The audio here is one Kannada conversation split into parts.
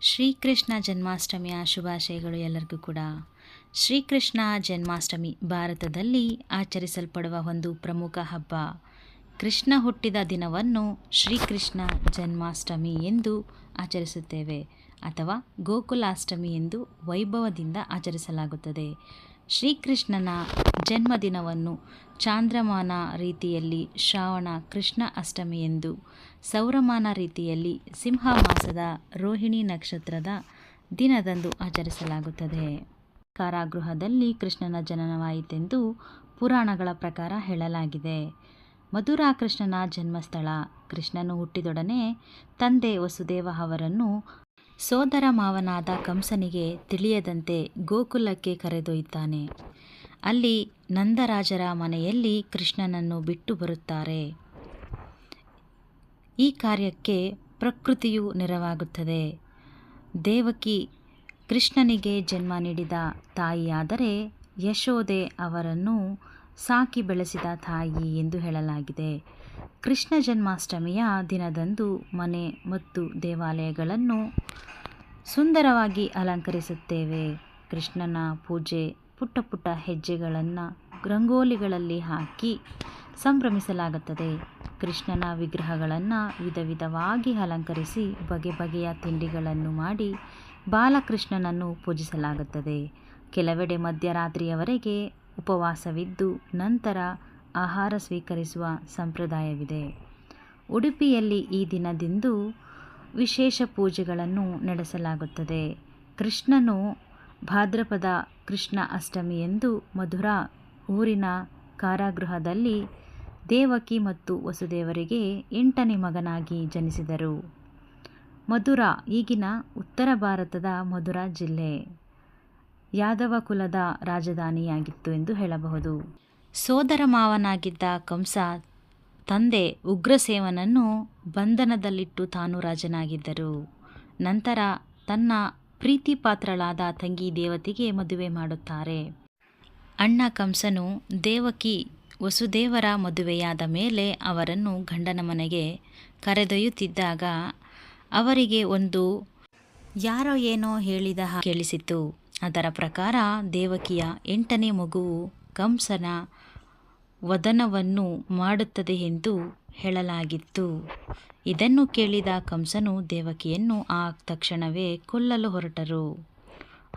ಶ್ರೀಕೃಷ್ಣ ಜನ್ಮಾಷ್ಟಮಿಯ ಶುಭಾಶಯಗಳು ಎಲ್ಲರಿಗೂ ಕೂಡ. ಶ್ರೀಕೃಷ್ಣ ಜನ್ಮಾಷ್ಟಮಿ ಭಾರತದಲ್ಲಿ ಆಚರಿಸಲ್ಪಡುವ ಒಂದು ಪ್ರಮುಖ ಹಬ್ಬ. ಕೃಷ್ಣ ಹುಟ್ಟಿದ ದಿನವನ್ನು ಶ್ರೀಕೃಷ್ಣ ಜನ್ಮಾಷ್ಟಮಿ ಎಂದು ಆಚರಿಸುತ್ತೇವೆ ಅಥವಾ ಗೋಕುಲಾಷ್ಟಮಿ ಎಂದು ವೈಭವದಿಂದ ಆಚರಿಸಲಾಗುತ್ತದೆ. ಶ್ರೀಕೃಷ್ಣನ ಜನ್ಮದಿನವನ್ನು ಚಾಂದ್ರಮಾನ ರೀತಿಯಲ್ಲಿ ಶ್ರಾವಣ ಕೃಷ್ಣ ಅಷ್ಟಮಿ ಎಂದು ಸೌರಮಾನ ರೀತಿಯಲ್ಲಿ ಸಿಂಹ ಮಾಸದ ರೋಹಿಣಿ ನಕ್ಷತ್ರದ ದಿನದಂದು ಆಚರಿಸಲಾಗುತ್ತದೆ. ಕಾರಾಗೃಹದಲ್ಲಿ ಕೃಷ್ಣನ ಜನನವಾಯಿತೆಂದು ಪುರಾಣಗಳ ಪ್ರಕಾರ ಹೇಳಲಾಗಿದೆ. ಮಧುರಾ ಕೃಷ್ಣನ ಜನ್ಮಸ್ಥಳ ಕೃಷ್ಣನು ಹುಟ್ಟಿದೊಡನೆ ತಂದೆ ವಸುದೇವ ಅವರನ್ನು ಸೋದರ ಮಾವನಾದ ಕಂಸನಿಗೆ ತಿಳಿಯದಂತೆ ಗೋಕುಲಕ್ಕೆ ಕರೆದೊಯ್ಯುತ್ತಾನೆ. ಅಲ್ಲಿ ನಂದರಾಜರ ಮನೆಯಲ್ಲಿ ಕೃಷ್ಣನನ್ನು ಬಿಟ್ಟು ಬರುತ್ತಾರೆ. ಈ ಕಾರ್ಯಕ್ಕೆ ಪ್ರಕೃತಿಯು ನೆರವಾಗುತ್ತದೆ. ದೇವಕಿ ಕೃಷ್ಣನಿಗೆ ಜನ್ಮ ನೀಡಿದ ತಾಯಿಯಾದರೆ ಯಶೋದೆ ಅವರನ್ನು ಸಾಕಿ ಬೆಳೆಸಿದ ತಾಯಿ ಎಂದು ಹೇಳಲಾಗಿದೆ. ಕೃಷ್ಣ ಜನ್ಮಾಷ್ಟಮಿಯ ದಿನದಂದು ಮನೆ ಮತ್ತು ದೇವಾಲಯಗಳನ್ನು ಸುಂದರವಾಗಿ ಅಲಂಕರಿಸುತ್ತೇವೆ. ಕೃಷ್ಣನ ಪೂಜೆ ಪುಟ್ಟ ಪುಟ್ಟ ಹೆಜ್ಜೆಗಳನ್ನು ರಂಗೋಲಿಗಳಲ್ಲಿ ಹಾಕಿ ಸಂಭ್ರಮಿಸಲಾಗುತ್ತದೆ. ಕೃಷ್ಣನ ವಿಗ್ರಹಗಳನ್ನು ವಿಧ ವಿಧವಾಗಿ ಅಲಂಕರಿಸಿ ಬಗೆ ಬಗೆಯ ತಿಂಡಿಗಳನ್ನು ಮಾಡಿ ಬಾಲಕೃಷ್ಣನನ್ನು ಪೂಜಿಸಲಾಗುತ್ತದೆ. ಕೆಲವೆಡೆ ಮಧ್ಯರಾತ್ರಿಯವರೆಗೆ ಉಪವಾಸವಿದ್ದು ನಂತರ ಆಹಾರ ಸ್ವೀಕರಿಸುವ ಸಂಪ್ರದಾಯವಿದೆ. ಉಡುಪಿಯಲ್ಲಿ ಈ ದಿನದಿಂದ ವಿಶೇಷ ಪೂಜೆಗಳನ್ನು ನಡೆಸಲಾಗುತ್ತದೆ. ಕೃಷ್ಣನು ಭಾದ್ರಪದ ಕೃಷ್ಣ ಅಷ್ಟಮಿ ಎಂದು ಮಧುರಾ ಊರಿನ ಕಾರಾಗೃಹದಲ್ಲಿ ದೇವಕಿ ಮತ್ತು ವಸುದೇವರಿಗೆ ಎಂಟನೇ ಮಗನಾಗಿ ಜನಿಸಿದರು. ಮಧುರಾ ಈಗಿನ ಉತ್ತರ ಭಾರತದ ಮಧುರಾ ಜಿಲ್ಲೆ. ಯಾದವ ಕುಲದ ರಾಜಧಾನಿಯಾಗಿತ್ತು ಎಂದು ಹೇಳಬಹುದು. ಸೋದರ ಮಾವನಾಗಿದ್ದ ಕಂಸ ತಂದೆ ಉಗ್ರಸೇವನನ್ನು ಬಂಧನದಲ್ಲಿಟ್ಟು ತಾನು ರಾಜನಾಗಿದ್ದರು. ನಂತರ ತನ್ನ ಪ್ರೀತಿ ಪಾತ್ರಳಾದ ತಂಗಿ ದೇವತಿಗೆ ಮದುವೆ ಮಾಡುತ್ತಾರೆ. ಅಣ್ಣ ಕಂಸನು ದೇವಕಿ ವಸುದೇವರ ಮದುವೆಯಾದ ಮೇಲೆ ಅವರನ್ನು ಗಂಡನ ಮನೆಗೆ ಕರೆದೊಯ್ಯುತ್ತಿದ್ದಾಗ ಅವರಿಗೆ ಒಂದು ಯಾರೋ ಏನೋ ಹೇಳಿದ ಕೇಳಿಸಿತು ಅದರ ಪ್ರಕಾರ ದೇವಕಿಯ ಎಂಟನೇ ಮಗುವು ಕಂಸನ ವದನವನ್ನು ಮಾಡುತ್ತದೆ ಎಂದು ಹೇಳಲಾಗಿತ್ತು. ಇದನ್ನು ಕೇಳಿದ ಕಂಸನು ದೇವಕಿಯನ್ನು ಆ ತಕ್ಷಣವೇ ಕೊಲ್ಲಲು ಹೊರಟರು.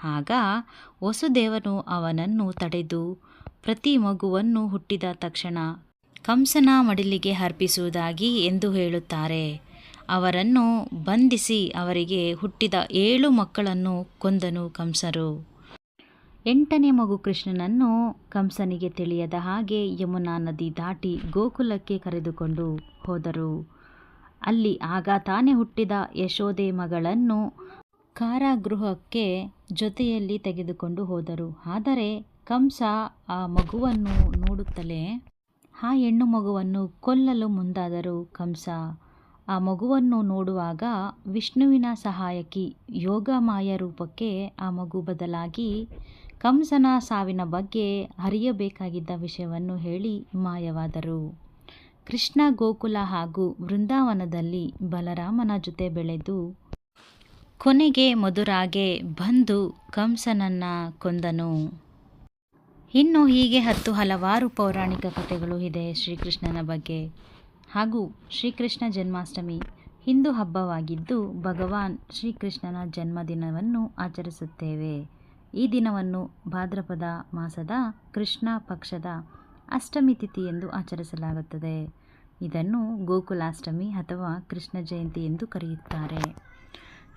ಆಗ ವಸುದೇವನು ಅವನನ್ನು ತಡೆದು ಪ್ರತಿ ಮಗುವನ್ನು ಹುಟ್ಟಿದ ತಕ್ಷಣ ಕಂಸನ ಮಡಿಲಿಗೆ ಅರ್ಪಿಸುವುದಾಗಿ ಎಂದು ಹೇಳುತ್ತಾರೆ. ಅವರನ್ನು ಬಂಧಿಸಿ ಅವರಿಗೆ ಹುಟ್ಟಿದ ಏಳು ಮಕ್ಕಳನ್ನು ಕೊಂದನು ಕಂಸರು. ಎಂಟನೇ ಮಗು ಕೃಷ್ಣನನ್ನು ಕಂಸನಿಗೆ ತಿಳಿಯದ ಹಾಗೆ ಯಮುನಾ ನದಿ ದಾಟಿ ಗೋಕುಲಕ್ಕೆ ಕರೆದುಕೊಂಡು ಹೋದರು. ಅಲ್ಲಿ ಆಗ ತಾನೇ ಹುಟ್ಟಿದ ಯಶೋದೆ ಮಗಳನ್ನು ಕಾರಾಗೃಹಕ್ಕೆ ಜೊತೆಯಲ್ಲಿ ತೆಗೆದುಕೊಂಡು ಹೋದರು. ಆದರೆ ಕಂಸ ಆ ಮಗುವನ್ನು ನೋಡುತ್ತಲೇ ಆ ಹೆಣ್ಣು ಮಗುವನ್ನು ಕೊಲ್ಲಲು ಮುಂದಾದರು. ಕಂಸ ಆ ಮಗುವನ್ನು ನೋಡುವಾಗ ವಿಷ್ಣುವಿನ ಸಹಾಯಕಿ ಯೋಗಮಾಯ ರೂಪಕ್ಕೆ ಆ ಮಗು ಬದಲಾಗಿ ಕಂಸನ ಸಾವಿನ ಬಗ್ಗೆ ಅರಿಯಬೇಕಾಗಿದ್ದ ವಿಷಯವನ್ನು ಹೇಳಿ ಮಾಯವಾದರು ಕೃಷ್ಣ ಗೋಕುಲ ಹಾಗೂ ವೃಂದಾವನದಲ್ಲಿ ಬಲರಾಮನ ಜೊತೆ ಬೆಳೆದು ಕೊನೆಗೆ ಮಧುರಾಗೆ ಬಂದು ಕಂಸನನ್ನ ಕೊಂದನು. ಇನ್ನು ಹೀಗೆ ಹತ್ತು ಹಲವಾರು ಪೌರಾಣಿಕ ಕಥೆಗಳು ಇದೆ ಶ್ರೀಕೃಷ್ಣನ ಬಗ್ಗೆ. ಹಾಗೂ ಶ್ರೀಕೃಷ್ಣ ಜನ್ಮಾಷ್ಟಮಿ ಹಿಂದೂ ಹಬ್ಬವಾಗಿದ್ದು ಭಗವಾನ್ ಶ್ರೀಕೃಷ್ಣನ ಜನ್ಮದಿನವನ್ನು ಆಚರಿಸುತ್ತೇವೆ. ಈ ದಿನವನ್ನು ಭಾದ್ರಪದ ಮಾಸದ ಕೃಷ್ಣ ಪಕ್ಷದ ಅಷ್ಟಮಿ ತಿಥಿ ಎಂದು ಆಚರಿಸಲಾಗುತ್ತದೆ. ಇದನ್ನು ಗೋಕುಲಾಷ್ಟಮಿ ಅಥವಾ ಕೃಷ್ಣ ಜಯಂತಿ ಎಂದು ಕರೆಯುತ್ತಾರೆ.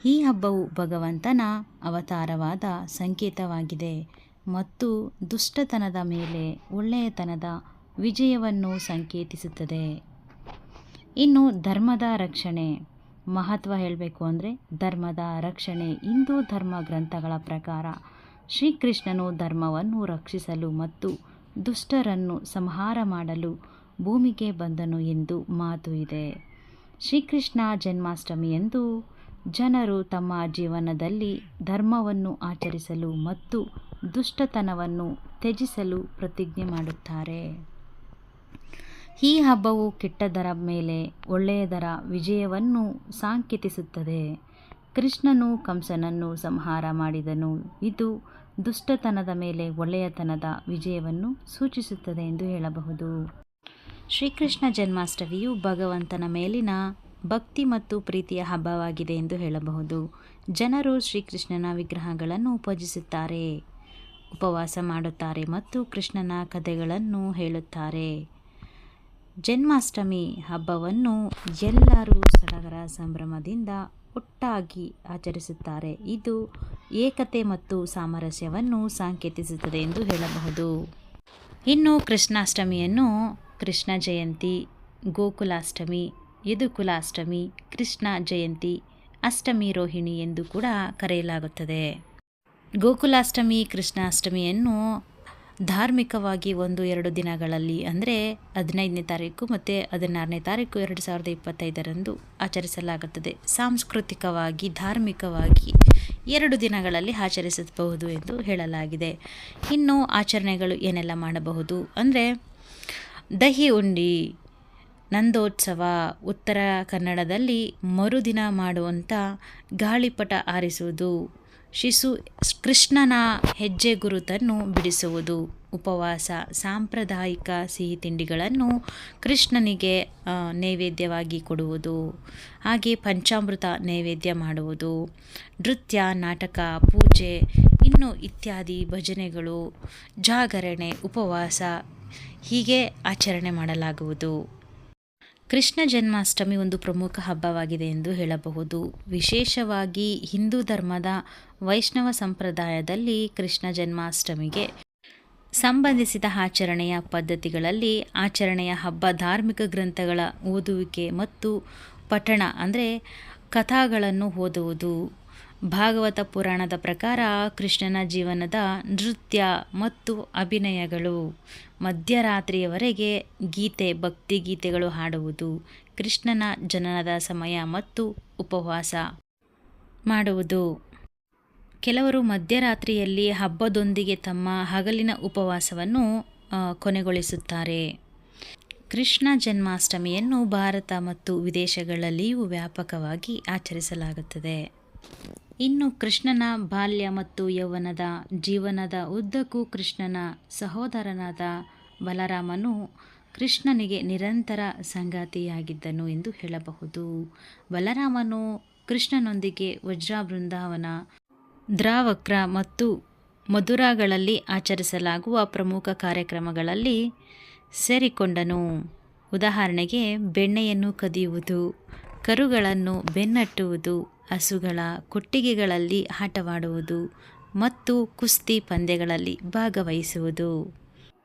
ಈ ಹಬ್ಬವು ಭಗವಂತನ ಅವತಾರವಾದ ಸಂಕೇತವಾಗಿದೆ ಮತ್ತು ದುಷ್ಟತನದ ಮೇಲೆ ಒಳ್ಳೆಯತನದ ವಿಜಯವನ್ನು ಸಂಕೇತಿಸುತ್ತದೆ. ಇನ್ನು ಧರ್ಮದ ರಕ್ಷಣೆ. ಮಹತ್ವ ಹೇಳಬೇಕು ಅಂದರೆ ಧರ್ಮದ ರಕ್ಷಣೆ. ಹಿಂದೂ ಧರ್ಮ ಗ್ರಂಥಗಳ ಪ್ರಕಾರ ಶ್ರೀಕೃಷ್ಣನು ಧರ್ಮವನ್ನು ರಕ್ಷಿಸಲು ಮತ್ತು ದುಷ್ಟರನ್ನು ಸಂಹಾರ ಮಾಡಲು ಭೂಮಿಗೆ ಬಂದನು ಎಂದು ಮಾತು ಇದೆ. ಶ್ರೀಕೃಷ್ಣ ಜನ್ಮಾಷ್ಟಮಿಯಂದು ಜನರು ತಮ್ಮ ಜೀವನದಲ್ಲಿ ಧರ್ಮವನ್ನು ಆಚರಿಸಲು ಮತ್ತು ದುಷ್ಟತನವನ್ನು ತ್ಯಜಿಸಲು ಪ್ರತಿಜ್ಞೆ ಮಾಡುತ್ತಾರೆ. ಈ ಹಬ್ಬವು ಕೆಟ್ಟದರ ಮೇಲೆ ಒಳ್ಳೆಯದರ ವಿಜಯವನ್ನು ಸಾಂಕೇತಿಸುತ್ತದೆ. ಕೃಷ್ಣನು ಕಂಸನನ್ನು ಸಂಹಾರ ಮಾಡಿದನು. ಇದು ದುಷ್ಟತನದ ಮೇಲೆ ಒಳ್ಳೆಯತನದ ವಿಜಯವನ್ನು ಸೂಚಿಸುತ್ತದೆ ಎಂದು ಹೇಳಬಹುದು. ಶ್ರೀಕೃಷ್ಣ ಜನ್ಮಾಷ್ಟಮಿಯು ಭಗವಂತನ ಮೇಲಿನ ಭಕ್ತಿ ಮತ್ತು ಪ್ರೀತಿಯ ಹಬ್ಬವಾಗಿದೆ ಎಂದು ಹೇಳಬಹುದು. ಜನರು ಶ್ರೀಕೃಷ್ಣನ ವಿಗ್ರಹಗಳನ್ನು ಪೂಜಿಸುತ್ತಾರೆ, ಉಪವಾಸ ಮಾಡುತ್ತಾರೆ ಮತ್ತು ಕೃಷ್ಣನ ಕಥೆಗಳನ್ನು ಹೇಳುತ್ತಾರೆ. ಜನ್ಮಾಷ್ಟಮಿ ಹಬ್ಬವನ್ನು ಎಲ್ಲರೂ ಸಡಗರ ಸಂಭ್ರಮದಿಂದ ಒಟ್ಟಾಗಿ ಆಚರಿಸುತ್ತಾರೆ. ಇದು ಏಕತೆ ಮತ್ತು ಸಾಮರಸ್ಯವನ್ನು ಸಾಂಕೇತಿಸುತ್ತದೆ ಎಂದು ಹೇಳಬಹುದು. ಇನ್ನು ಕೃಷ್ಣಾಷ್ಟಮಿಯನ್ನು ಕೃಷ್ಣ ಜಯಂತಿ, ಗೋಕುಲಾಷ್ಟಮಿ, ಯದುಕುಲಾಷ್ಟಮಿ, ಕೃಷ್ಣ ಜಯಂತಿ, ಅಷ್ಟಮಿ ರೋಹಿಣಿ ಎಂದು ಕೂಡ ಕರೆಯಲಾಗುತ್ತದೆ. ಗೋಕುಲಾಷ್ಟಮಿ, ಕೃಷ್ಣಾಷ್ಟಮಿಯನ್ನು ಧಾರ್ಮಿಕವಾಗಿ ಒಂದು ಎರಡು ದಿನಗಳಲ್ಲಿ ಅಂದರೆ ಹದಿನೈದನೇ ತಾರೀಕು ಮತ್ತು ಹದಿನಾರನೇ ತಾರೀಕು ಎರಡು ಸಾವಿರದ ಇಪ್ಪತ್ತೈದರಂದು ಆಚರಿಸಲಾಗುತ್ತದೆ. ಸಾಂಸ್ಕೃತಿಕವಾಗಿ, ಧಾರ್ಮಿಕವಾಗಿ ಎರಡು ದಿನಗಳಲ್ಲಿ ಆಚರಿಸಬಹುದು ಎಂದು ಹೇಳಲಾಗಿದೆ. ಇನ್ನು ಆಚರಣೆಗಳು ಏನೆಲ್ಲ ಮಾಡಬಹುದು ಅಂದರೆ ದಹಿ ಉಂಡಿ, ನಂದೋತ್ಸವ, ಉತ್ತರ ಕನ್ನಡದಲ್ಲಿ ಮರುದಿನ ಮಾಡುವಂಥ ಗಾಳಿಪಟ ಆರಿಸುವುದು ಶಿಶು ಕೃಷ್ಣನ ಹೆಜ್ಜೆ ಗುರುತನ್ನು ಬಿಡಿಸುವುದು. ಉಪವಾಸ, ಸಾಂಪ್ರದಾಯಿಕ ಸಿಹಿ ತಿಂಡಿಗಳನ್ನು ಕೃಷ್ಣನಿಗೆ ನೈವೇದ್ಯವಾಗಿ ಕೊಡುವುದು. ಹಾಗೆ ಪಂಚಾಮೃತ ನೈವೇದ್ಯ ಮಾಡುವುದು. ನೃತ್ಯ, ನಾಟಕ, ಪೂಜೆ, ಇನ್ನು ಇತ್ಯಾದಿ ಭಜನೆಗಳು, ಜಾಗರಣೆ, ಉಪವಾಸ ಹೀಗೆ ಆಚರಣೆ ಮಾಡಲಾಗುವುದು. ಕೃಷ್ಣ ಜನ್ಮಾಷ್ಟಮಿ ಒಂದು ಪ್ರಮುಖ ಹಬ್ಬವಾಗಿದೆ ಎಂದು ಹೇಳಬಹುದು. ವಿಶೇಷವಾಗಿ ಹಿಂದೂ ಧರ್ಮದ ವೈಷ್ಣವ ಸಂಪ್ರದಾಯದಲ್ಲಿ ಕೃಷ್ಣ ಜನ್ಮಾಷ್ಟಮಿಗೆ ಸಂಬಂಧಿಸಿದ ಆಚರಣೆಯ ಪದ್ಧತಿಗಳಲ್ಲಿ ಆಚರಣೆಯ ಹಬ್ಬ ಧಾರ್ಮಿಕ ಗ್ರಂಥಗಳ ಓದುವಿಕೆ ಮತ್ತು ಪಠಣ, ಅಂದರೆ ಕಥಾಗಳನ್ನು ಓದುವುದು ಭಾಗವತ ಪುರಾಣದ ಪ್ರಕಾರ ಕೃಷ್ಣನ ಜೀವನದ ನೃತ್ಯ ಮತ್ತು ಅಭಿನಯಗಳು. ಮಧ್ಯರಾತ್ರಿಯವರೆಗೆ ಗೀತೆ, ಭಕ್ತಿ ಗೀತೆಗಳು ಹಾಡುವುದು, ಕೃಷ್ಣನ ಜನನದ ಸಮಯ ಮತ್ತು ಉಪವಾಸ ಮಾಡುವುದು. ಕೆಲವರು ಮಧ್ಯರಾತ್ರಿಯಲ್ಲಿ ಹಬ್ಬದೊಂದಿಗೆ ತಮ್ಮ ಹಗಲಿನ ಉಪವಾಸವನ್ನು ಕೊನೆಗೊಳಿಸುತ್ತಾರೆ. ಕೃಷ್ಣ ಜನ್ಮಾಷ್ಟಮಿಯನ್ನು ಭಾರತ ಮತ್ತು ವಿದೇಶಗಳಲ್ಲಿಯೂ ವ್ಯಾಪಕವಾಗಿ ಆಚರಿಸಲಾಗುತ್ತದೆ. ಇನ್ನು ಕೃಷ್ಣನ ಬಾಲ್ಯ ಮತ್ತು ಯೌವನದ ಜೀವನದ ಉದ್ದಕ್ಕೂ ಕೃಷ್ಣನ ಸಹೋದರನಾದ ಬಲರಾಮನು ಕೃಷ್ಣನಿಗೆ ನಿರಂತರ ಸಂಗಾತಿಯಾಗಿದ್ದನು ಎಂದು ಹೇಳಬಹುದು. ಬಲರಾಮನು ಕೃಷ್ಣನೊಂದಿಗೆ ವಜ್ರ ಬೃಂದಾವನ ದ್ರಾವಕ್ರ ಮತ್ತು ಮಧುರಾಗಳಲ್ಲಿ ಆಚರಿಸಲಾಗುವ ಪ್ರಮುಖ ಕಾರ್ಯಕ್ರಮಗಳಲ್ಲಿ ಸೇರಿಕೊಂಡನು. ಉದಾಹರಣೆಗೆ, ಬೆಣ್ಣೆಯನ್ನು ಕದಿಯುವುದು ಕರುಗಳನ್ನು ಬೆನ್ನಟ್ಟುವುದು, ಹಸುಗಳ ಕೊಟ್ಟಿಗೆಗಳಲ್ಲಿ ಆಟವಾಡುವುದು ಮತ್ತು ಕುಸ್ತಿ ಪಂದ್ಯಗಳಲ್ಲಿ ಭಾಗವಹಿಸುವುದು.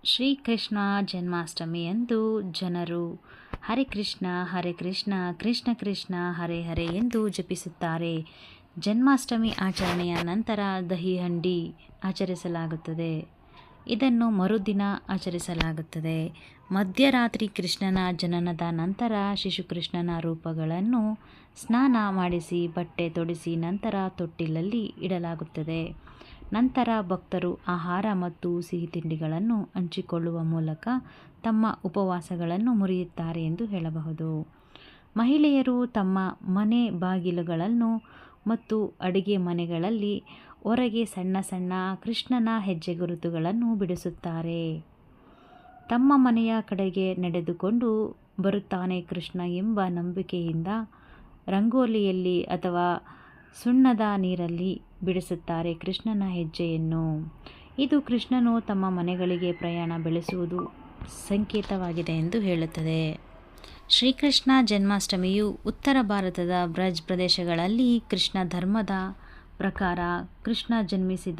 ಶ್ರೀಕೃಷ್ಣ ಜನ್ಮಾಷ್ಟಮಿಯಂದು ಜನರು ಹರೆ ಕೃಷ್ಣ ಹರೆ ಕೃಷ್ಣ ಕೃಷ್ಣ ಕೃಷ್ಣ, ಹರೆ ಹರೆ ಎಂದು ಜಪಿಸುತ್ತಾರೆ. ಜನ್ಮಾಷ್ಟಮಿ ಆಚರಣೆಯ ನಂತರ ದಹಿ ಹಂಡಿ ಆಚರಿಸಲಾಗುತ್ತದೆ. ಇದನ್ನು ಮರುದಿನ ಆಚರಿಸಲಾಗುತ್ತದೆ. ಮಧ್ಯರಾತ್ರಿ ಕೃಷ್ಣನ ಜನನದ ನಂತರ ಶಿಶುಕೃಷ್ಣನ ರೂಪಗಳನ್ನು ಸ್ನಾನ ಮಾಡಿಸಿ ಬಟ್ಟೆ ತೊಡಿಸಿ ನಂತರ ತೊಟ್ಟಿಲಲ್ಲಿ ಇಡಲಾಗುತ್ತದೆ. ನಂತರ ಭಕ್ತರು ಆಹಾರ ಮತ್ತು ಸಿಹಿ ತಿಂಡಿಗಳನ್ನು ಹಂಚಿಕೊಳ್ಳುವ ಮೂಲಕ ತಮ್ಮ ಉಪವಾಸಗಳನ್ನು ಮುರಿಯುತ್ತಾರೆ ಎಂದು ಹೇಳಬಹುದು. ಮಹಿಳೆಯರು ತಮ್ಮ ಮನೆ ಬಾಗಿಲುಗಳನ್ನು ಮತ್ತು ಅಡುಗೆ ಮನೆಗಳಲ್ಲಿ ಹೊರಗೆ ಸಣ್ಣ ಸಣ್ಣ ಕೃಷ್ಣನ ಹೆಜ್ಜೆ ಗುರುತುಗಳನ್ನು ಬಿಡಿಸುತ್ತಾರೆ. ತಮ್ಮ ಮನೆಯ ಕಡೆಗೆ ನಡೆದುಕೊಂಡು ಬರುತ್ತಾನೆ ಕೃಷ್ಣ ಎಂಬ ನಂಬಿಕೆಯಿಂದ ರಂಗೋಲಿಯಲ್ಲಿ ಅಥವಾ ಸುಣ್ಣದ ನೀರಲ್ಲಿ ಬಿಡಿಸುತ್ತಾರೆ ಕೃಷ್ಣನ ಹೆಜ್ಜೆಯನ್ನು. ಇದು ಕೃಷ್ಣನು ತಮ್ಮ ಮನೆಗಳಿಗೆ ಪ್ರಯಾಣ ಬೆಳೆಸುವುದು ಸಂಕೇತವಾಗಿದೆ ಎಂದು ಹೇಳುತ್ತದೆ. ಶ್ರೀಕೃಷ್ಣ ಜನ್ಮಾಷ್ಟಮಿಯು ಉತ್ತರ ಭಾರತದ ಬ್ರಜ್ ಪ್ರದೇಶಗಳಲ್ಲಿ ಕೃಷ್ಣ ಧರ್ಮದ ಪ್ರಕಾರ ಕೃಷ್ಣ ಜನ್ಮಿಸಿದ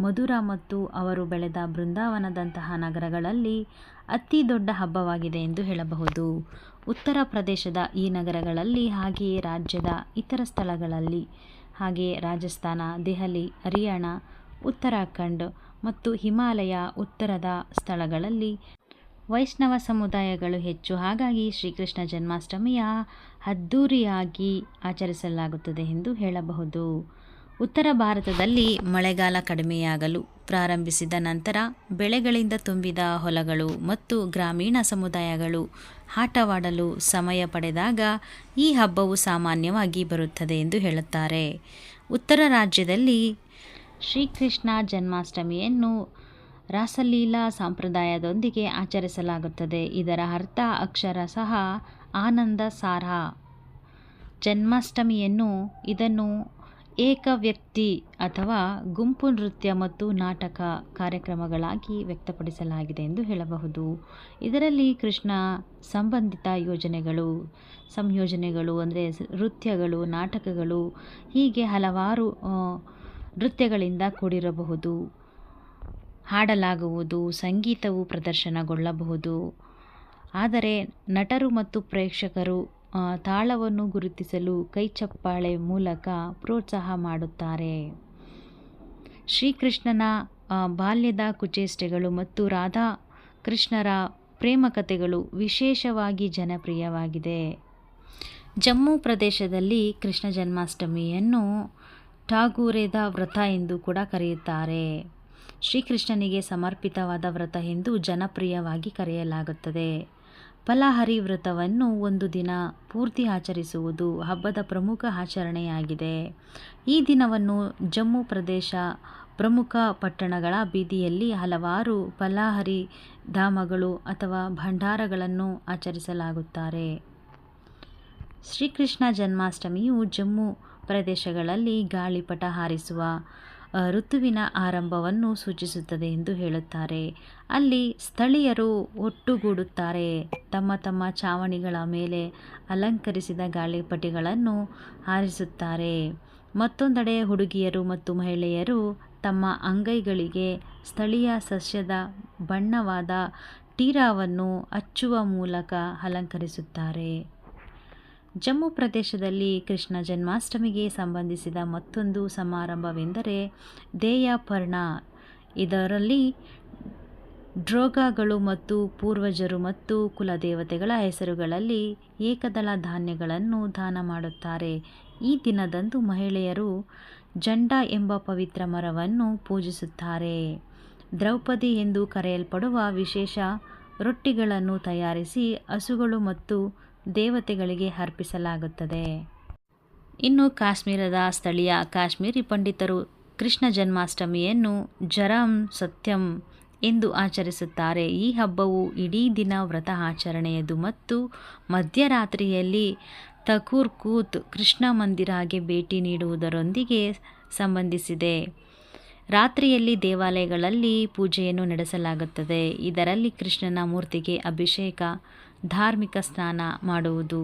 ಮಧುರ ಮತ್ತು ಅವರು ಬೆಳೆದ ಬೃಂದಾವನದಂತಹ ನಗರಗಳಲ್ಲಿ ಅತಿ ದೊಡ್ಡ ಹಬ್ಬವಾಗಿದೆ ಎಂದು ಹೇಳಬಹುದು. ಉತ್ತರ ಪ್ರದೇಶದ ಈ ನಗರಗಳಲ್ಲಿ ಹಾಗೆಯೇ ರಾಜ್ಯದ ಇತರ ಸ್ಥಳಗಳಲ್ಲಿ, ಹಾಗೆಯೇ ರಾಜಸ್ಥಾನ, ದೆಹಲಿ, ಹರಿಯಾಣ, ಉತ್ತರಾಖಂಡ್ ಮತ್ತು ಹಿಮಾಲಯ ಉತ್ತರದ ಸ್ಥಳಗಳಲ್ಲಿ ವೈಷ್ಣವ ಸಮುದಾಯಗಳು ಹೆಚ್ಚು. ಹಾಗಾಗಿ ಶ್ರೀಕೃಷ್ಣ ಜನ್ಮಾಷ್ಟಮಿಯ ಅದ್ಧೂರಿಯಾಗಿ ಆಚರಿಸಲಾಗುತ್ತದೆ ಎಂದು ಹೇಳಬಹುದು. ಉತ್ತರ ಭಾರತದಲ್ಲಿ ಮಳೆಗಾಲ ಕಡಿಮೆಯಾಗಲು ಪ್ರಾರಂಭಿಸಿದ ನಂತರ ಬೆಳೆಗಳಿಂದ ತುಂಬಿದ ಹೊಲಗಳು ಮತ್ತು ಗ್ರಾಮೀಣ ಸಮುದಾಯಗಳು ಆಟವಾಡಲು ಸಮಯ ಪಡೆದಾಗ ಈ ಹಬ್ಬವು ಸಾಮಾನ್ಯವಾಗಿ ಬರುತ್ತದೆ ಎಂದು ಹೇಳುತ್ತಾರೆ. ಉತ್ತರ ರಾಜ್ಯದಲ್ಲಿ ಶ್ರೀಕೃಷ್ಣ ಜನ್ಮಾಷ್ಟಮಿಯನ್ನು ರಾಸಲೀಲಾ ಸಂಪ್ರದಾಯದೊಂದಿಗೆ ಆಚರಿಸಲಾಗುತ್ತದೆ. ಇದರ ಅರ್ಥ ಅಕ್ಷರ ಸಹ ಆನಂದ ಸಾರ. ಜನ್ಮಾಷ್ಟಮಿಯನ್ನು ಇದನ್ನು ಏಕ ವ್ಯಕ್ತಿ ಅಥವಾ ಗುಂಪು ನೃತ್ಯ ಮತ್ತು ನಾಟಕ ಕಾರ್ಯಕ್ರಮಗಳಾಗಿ ವ್ಯಕ್ತಪಡಿಸಲಾಗಿದೆ ಎಂದು ಹೇಳಬಹುದು. ಇದರಲ್ಲಿ ಕೃಷ್ಣ ಸಂಬಂಧಿತ ಯೋಜನೆಗಳು, ಸಂಯೋಜನೆಗಳು ಅಂದರೆ ನೃತ್ಯಗಳು, ನಾಟಕಗಳು ಹೀಗೆ ಹಲವಾರು ನೃತ್ಯಗಳಿಂದ ಕೂಡಿರಬಹುದು. ಹಾಡಲಾಗುವುದು, ಸಂಗೀತವು ಪ್ರದರ್ಶನಗೊಳ್ಳಬಹುದು. ಆದರೆ ನಟರು ಮತ್ತು ಪ್ರೇಕ್ಷಕರು ತಾಳವನ್ನು ಗುರುತಿಸಲು ಕೈಚಪ್ಪಾಳೆ ಮೂಲಕ ಪ್ರೋತ್ಸಾಹ ಮಾಡುತ್ತಾರೆ. ಶ್ರೀಕೃಷ್ಣನ ಬಾಲ್ಯದ ಕುಚೇಷ್ಟೆಗಳು ಮತ್ತು ರಾಧಾ ಕೃಷ್ಣರ ಪ್ರೇಮ ಕಥೆಗಳು ವಿಶೇಷವಾಗಿ ಜನಪ್ರಿಯವಾಗಿದೆ. ಜಮ್ಮು ಪ್ರದೇಶದಲ್ಲಿ ಕೃಷ್ಣ ಜನ್ಮಾಷ್ಟಮಿಯನ್ನು ಠಾಗೂರೆದ ವ್ರತ ಎಂದು ಕೂಡ ಕರೆಯುತ್ತಾರೆ. ಶ್ರೀಕೃಷ್ಣನಿಗೆ ಸಮರ್ಪಿತವಾದ ವ್ರತ ಎಂದು ಜನಪ್ರಿಯವಾಗಿ ಕರೆಯಲಾಗುತ್ತದೆ. ಫಲಹರಿ ವ್ರತವನ್ನು ಒಂದು ದಿನ ಪೂರ್ತಿ ಆಚರಿಸುವುದು ಹಬ್ಬದ ಪ್ರಮುಖ ಆಚರಣೆಯಾಗಿದೆ. ಈ ದಿನವನ್ನು ಜಮ್ಮು ಪ್ರದೇಶ ಪ್ರಮುಖ ಪಟ್ಟಣಗಳ ಬೀದಿಯಲ್ಲಿ ಹಲವಾರು ಫಲಹರಿ ಧಾಮಗಳು ಅಥವಾ ಭಂಡಾರಗಳನ್ನು ಆಚರಿಸಲಾಗುತ್ತಾರೆ. ಶ್ರೀಕೃಷ್ಣ ಜನ್ಮಾಷ್ಟಮಿಯು ಜಮ್ಮು ಪ್ರದೇಶಗಳಲ್ಲಿ ಗಾಳಿಪಟ ಹಾರಿಸುವ ಋತುವಿನ ಆರಂಭವನ್ನು ಸೂಚಿಸುತ್ತದೆ ಎಂದು ಹೇಳುತ್ತಾರೆ. ಅಲ್ಲಿ ಸ್ಥಳೀಯರು ಒಟ್ಟುಗೂಡುತ್ತಾರೆ. ತಮ್ಮ ತಮ್ಮ ಚಾವಣಿಗಳ ಮೇಲೆ ಅಲಂಕರಿಸಿದ ಗಾಳಿಪಟಿಗಳನ್ನು ಹಾರಿಸುತ್ತಾರೆ. ಮತ್ತೊಂದೆಡೆ ಹುಡುಗಿಯರು ಮತ್ತು ಮಹಿಳೆಯರು ತಮ್ಮ ಅಂಗೈಗಳಿಗೆ ಸ್ಥಳೀಯ ಸಸ್ಯದ ಬಣ್ಣವಾದ ಟೀರಾವನ್ನು ಹಚ್ಚುವ ಮೂಲಕ ಅಲಂಕರಿಸುತ್ತಾರೆ. ಜಮ್ಮು ಪ್ರದೇಶದಲ್ಲಿ ಕೃಷ್ಣ ಜನ್ಮಾಷ್ಟಮಿಗೆ ಸಂಬಂಧಿಸಿದ ಮತ್ತೊಂದು ಸಮಾರಂಭವೆಂದರೆ ದೇಯಪರ್ಣ. ಇದರಲ್ಲಿ ಡ್ರೋಗಾಗಳು ಮತ್ತು ಪೂರ್ವಜರು ಮತ್ತು ಕುಲದೇವತೆಗಳ ಹೆಸರುಗಳಲ್ಲಿ ಏಕದಳ ಧಾನ್ಯಗಳನ್ನು ದಾನ ಮಾಡುತ್ತಾರೆ. ಈ ದಿನದಂದು ಮಹಿಳೆಯರು ಜಂಡ ಎಂಬ ಪವಿತ್ರ ಮರವನ್ನು ಪೂಜಿಸುತ್ತಾರೆ. ದ್ರೌಪದಿ ಎಂದು ಕರೆಯಲ್ಪಡುವ ವಿಶೇಷ ರೊಟ್ಟಿಗಳನ್ನು ತಯಾರಿಸಿ ಹಸುಗಳು ಮತ್ತು ದೇವತೆಗಳಿಗೆ ಅರ್ಪಿಸಲಾಗುತ್ತದೆ. ಇನ್ನು ಕಾಶ್ಮೀರದ ಸ್ಥಳೀಯ ಕಾಶ್ಮೀರಿ ಪಂಡಿತರು ಕೃಷ್ಣ ಜನ್ಮಾಷ್ಟಮಿಯನ್ನು ಜರಂ ಸತ್ಯಂ ಎಂದು ಆಚರಿಸುತ್ತಾರೆ. ಈ ಹಬ್ಬವು ಇಡೀ ದಿನ ವ್ರತ ಆಚರಣೆಯದು ಮತ್ತು ಮಧ್ಯರಾತ್ರಿಯಲ್ಲಿ ತಕೂರ್ ಕೂತ್ ಕೃಷ್ಣ ಮಂದಿರಗೆ ಭೇಟಿ ನೀಡುವುದರೊಂದಿಗೆ ಸಂಬಂಧಿಸಿದೆ. ರಾತ್ರಿಯಲ್ಲಿ ದೇವಾಲಯಗಳಲ್ಲಿ ಪೂಜೆಯನ್ನು ನಡೆಸಲಾಗುತ್ತದೆ. ಇದರಲ್ಲಿ ಕೃಷ್ಣನ ಮೂರ್ತಿಗೆ ಅಭಿಷೇಕ, ಧಾರ್ಮಿಕ ಸ್ನಾನ ಮಾಡುವುದು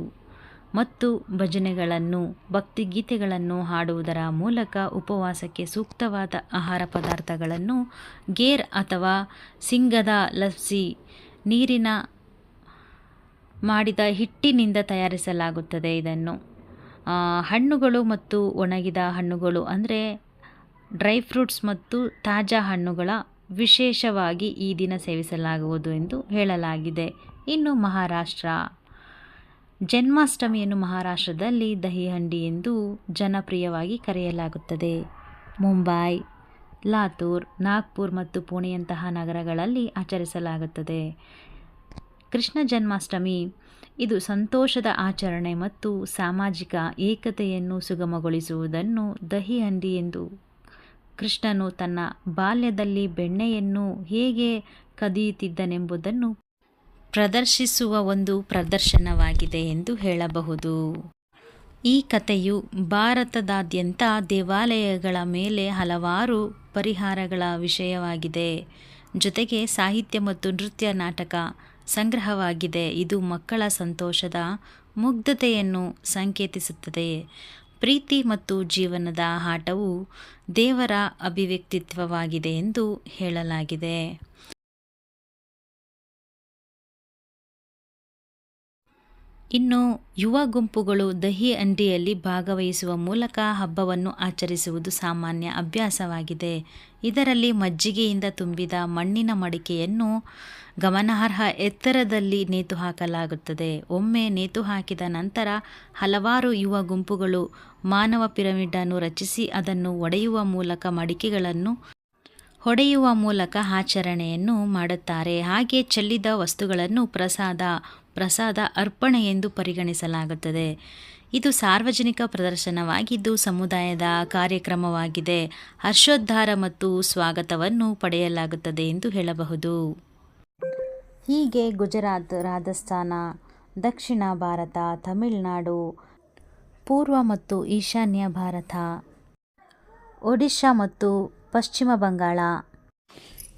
ಮತ್ತು ಭಜನೆಗಳನ್ನು, ಭಕ್ತಿಗೀತೆಗಳನ್ನು ಹಾಡುವುದರ ಮೂಲಕ ಉಪವಾಸಕ್ಕೆ ಸೂಕ್ತವಾದ ಆಹಾರ ಪದಾರ್ಥಗಳನ್ನು ಗೇರ್ ಅಥವಾ ಸಿಂಗದ ಲಸ್ಸಿ, ನೀರಿನ ಮಾಡಿದ ಹಿಟ್ಟಿನಿಂದ ತಯಾರಿಸಲಾಗುತ್ತದೆ ಇದನ್ನು. ಹಣ್ಣುಗಳು ಮತ್ತು ಒಣಗಿದ ಹಣ್ಣುಗಳು ಅಂದರೆ ಡ್ರೈ ಫ್ರೂಟ್ಸ್ ಮತ್ತು ತಾಜಾ ಹಣ್ಣುಗಳ ವಿಶೇಷವಾಗಿ ಈ ದಿನ ಸೇವಿಸಲಾಗುವುದು ಎಂದು ಹೇಳಲಾಗಿದೆ. ಇನ್ನು ಮಹಾರಾಷ್ಟ್ರ. ಜನ್ಮಾಷ್ಟಮಿಯನ್ನು ಮಹಾರಾಷ್ಟ್ರದಲ್ಲಿ ದಹಿಹಂಡಿ ಎಂದು ಜನಪ್ರಿಯವಾಗಿ ಕರೆಯಲಾಗುತ್ತದೆ. ಮುಂಬೈ, ಲಾತೂರ್, ನಾಗ್ಪುರ್ ಮತ್ತು ಪುಣೆಯಂತಹ ನಗರಗಳಲ್ಲಿ ಆಚರಿಸಲಾಗುತ್ತದೆ. ಕೃಷ್ಣ ಜನ್ಮಾಷ್ಟಮಿ ಇದು ಸಂತೋಷದ ಆಚರಣೆ ಮತ್ತು ಸಾಮಾಜಿಕ ಏಕತೆಯನ್ನು ಸುಗಮಗೊಳಿಸುವುದನ್ನು ದಹಿಹಂಡಿ ಎಂದು ಕೃಷ್ಣನು ತನ್ನ ಬಾಲ್ಯದಲ್ಲಿ ಬೆಣ್ಣೆಯನ್ನು ಹೇಗೆ ಕದಿಯುತ್ತಿದ್ದನೆಂಬುದನ್ನು ಪ್ರದರ್ಶಿಸುವ ಒಂದು ಪ್ರದರ್ಶನವಾಗಿದೆ ಎಂದು ಹೇಳಬಹುದು. ಈ ಕಥೆಯು ಭಾರತದಾದ್ಯಂತ ದೇವಾಲಯಗಳ ಮೇಲೆ ಹಲವಾರು ಪರಿಹಾರಗಳ ವಿಷಯವಾಗಿದೆ. ಜೊತೆಗೆ ಸಾಹಿತ್ಯ ಮತ್ತು ನೃತ್ಯ ನಾಟಕ ಸಂಗ್ರಹವಾಗಿದೆ. ಇದು ಮಕ್ಕಳ ಸಂತೋಷದ ಮುಗ್ಧತೆಯನ್ನು ಸಂಕೇತಿಸುತ್ತದೆ. ಪ್ರೀತಿ ಮತ್ತು ಜೀವನದ ಆಟವು ದೇವರ ಅಭಿವ್ಯಕ್ತಿತ್ವವಾಗಿದೆ ಎಂದು ಹೇಳಲಾಗಿದೆ. ಇನ್ನು ಯುವ ಗುಂಪುಗಳು ದಹಿ ಅಂಡಿಯಲ್ಲಿ ಭಾಗವಹಿಸುವ ಮೂಲಕ ಹಬ್ಬವನ್ನು ಆಚರಿಸುವುದು ಸಾಮಾನ್ಯ ಅಭ್ಯಾಸವಾಗಿದೆ. ಇದರಲ್ಲಿ ಮಜ್ಜಿಗೆಯಿಂದ ತುಂಬಿದ ಮಣ್ಣಿನ ಮಡಿಕೆಯನ್ನು ಗಮನಾರ್ಹ ಎತ್ತರದಲ್ಲಿ ನೇತು ಹಾಕಲಾಗುತ್ತದೆ. ಒಮ್ಮೆ ನೇತು ಹಾಕಿದ ನಂತರ ಹಲವಾರು ಯುವ ಗುಂಪುಗಳು ಮಾನವ ಪಿರಮಿಡನ್ನು ರಚಿಸಿ ಅದನ್ನು ಒಡೆಯುವ ಮೂಲಕ ಮಡಿಕೆಗಳನ್ನು ಹೊಡೆಯುವ ಮೂಲಕ ಆಚರಣೆಯನ್ನು ಮಾಡುತ್ತಾರೆ. ಹಾಗೆ ಚೆಲ್ಲಿದ ವಸ್ತುಗಳನ್ನು ಪ್ರಸಾದ ಪ್ರಸಾದ ಅರ್ಪಣೆ ಎಂದು ಪರಿಗಣಿಸಲಾಗುತ್ತದೆ. ಇದು ಸಾರ್ವಜನಿಕ ಪ್ರದರ್ಶನವಾಗಿದ್ದು ಸಮುದಾಯದ ಕಾರ್ಯಕ್ರಮವಾಗಿದೆ. ಹರ್ಷೋದ್ಧಾರ ಮತ್ತು ಸ್ವಾಗತವನ್ನು ಪಡೆಯಲಾಗುತ್ತದೆ ಎಂದು ಹೇಳಬಹುದು. ಹೀಗೆ ಗುಜರಾತ್, ರಾಜಸ್ಥಾನ, ದಕ್ಷಿಣ ಭಾರತ, ತಮಿಳುನಾಡು, ಪೂರ್ವ ಮತ್ತು ಈಶಾನ್ಯ ಭಾರತ, ಒಡಿಶಾ ಮತ್ತು ಪಶ್ಚಿಮ ಬಂಗಾಳ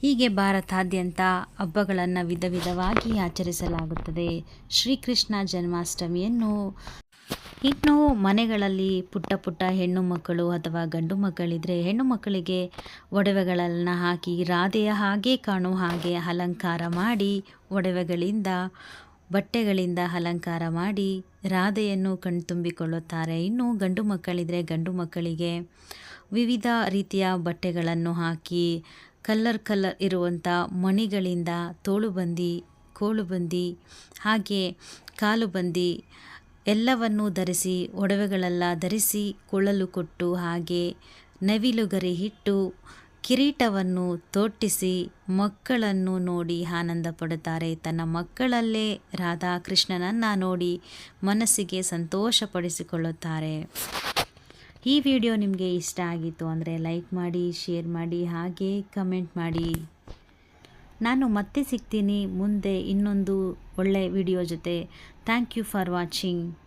ಹೀಗೆ ಭಾರತಾದ್ಯಂತ ಹಬ್ಬಗಳನ್ನು ವಿಧ ವಿಧವಾಗಿ ಆಚರಿಸಲಾಗುತ್ತದೆ. ಶ್ರೀಕೃಷ್ಣ ಜನ್ಮಾಷ್ಟಮಿಯನ್ನು ಇನ್ನು ಮನೆಗಳಲ್ಲಿ ಪುಟ್ಟ ಪುಟ್ಟ ಹೆಣ್ಣು ಮಕ್ಕಳು ಅಥವಾ ಗಂಡು ಮಕ್ಕಳಿದ್ರೆ ಹೆಣ್ಣು ಮಕ್ಕಳಿಗೆ ಒಡವೆಗಳನ್ನು ಹಾಕಿ ರಾಧೆಯ ಹಾಗೆ ಕಾಣುವ ಹಾಗೆ ಅಲಂಕಾರ ಮಾಡಿ ಒಡವೆಗಳಿಂದ, ಬಟ್ಟೆಗಳಿಂದ ಅಲಂಕಾರ ಮಾಡಿ ರಾಧೆಯನ್ನು ಕಣ್ತುಂಬಿಕೊಳ್ಳುತ್ತಾರೆ. ಇನ್ನು ಗಂಡು ಮಕ್ಕಳಿದ್ರೆ ಗಂಡು ಮಕ್ಕಳಿಗೆ ವಿವಿಧ ರೀತಿಯ ಬಟ್ಟೆಗಳನ್ನು ಹಾಕಿ ಕಲ್ಲರ್ ಕಲ್ಲರ್ ಇರುವಂಥ ಮಣಿಗಳಿಂದ ತೋಳುಬಂದಿ ಕೋಳುಬಂದಿ ಹಾಗೆ ಕಾಲುಬಂದಿ ಎಲ್ಲವನ್ನೂ ಧರಿಸಿ, ಒಡವೆಗಳೆಲ್ಲ ಧರಿಸಿ ಕೊಳ್ಳಲು ಕೊಟ್ಟು ಹಾಗೆ ನವಿಲುಗರಿ ಹಿಟ್ಟು ಕಿರೀಟವನ್ನು ತೊಟ್ಟಿಸಿ ಮಕ್ಕಳನ್ನು ನೋಡಿ ಆನಂದ ಪಡುತ್ತಾರೆ. ತನ್ನ ಮಕ್ಕಳಲ್ಲೇ ರಾಧಾಕೃಷ್ಣನನ್ನು ನೋಡಿ ಮನಸ್ಸಿಗೆ ಸಂತೋಷಪಡಿಸಿಕೊಳ್ಳುತ್ತಾರೆ. ಈ ವಿಡಿಯೋ ನಿಮಗೆ ಇಷ್ಟ ಆಗಿತ್ತು ಅಂದರೆ ಲೈಕ್ ಮಾಡಿ, ಶೇರ್ ಮಾಡಿ, ಹಾಗೆ ಕಮೆಂಟ್ ಮಾಡಿ. ನಾನು ಮತ್ತೆ ಸಿಗ್ತೀನಿ ಮುಂದೆ ಇನ್ನೊಂದು ಒಳ್ಳೆಯ ವಿಡಿಯೋ ಜೊತೆ. Thank you for watching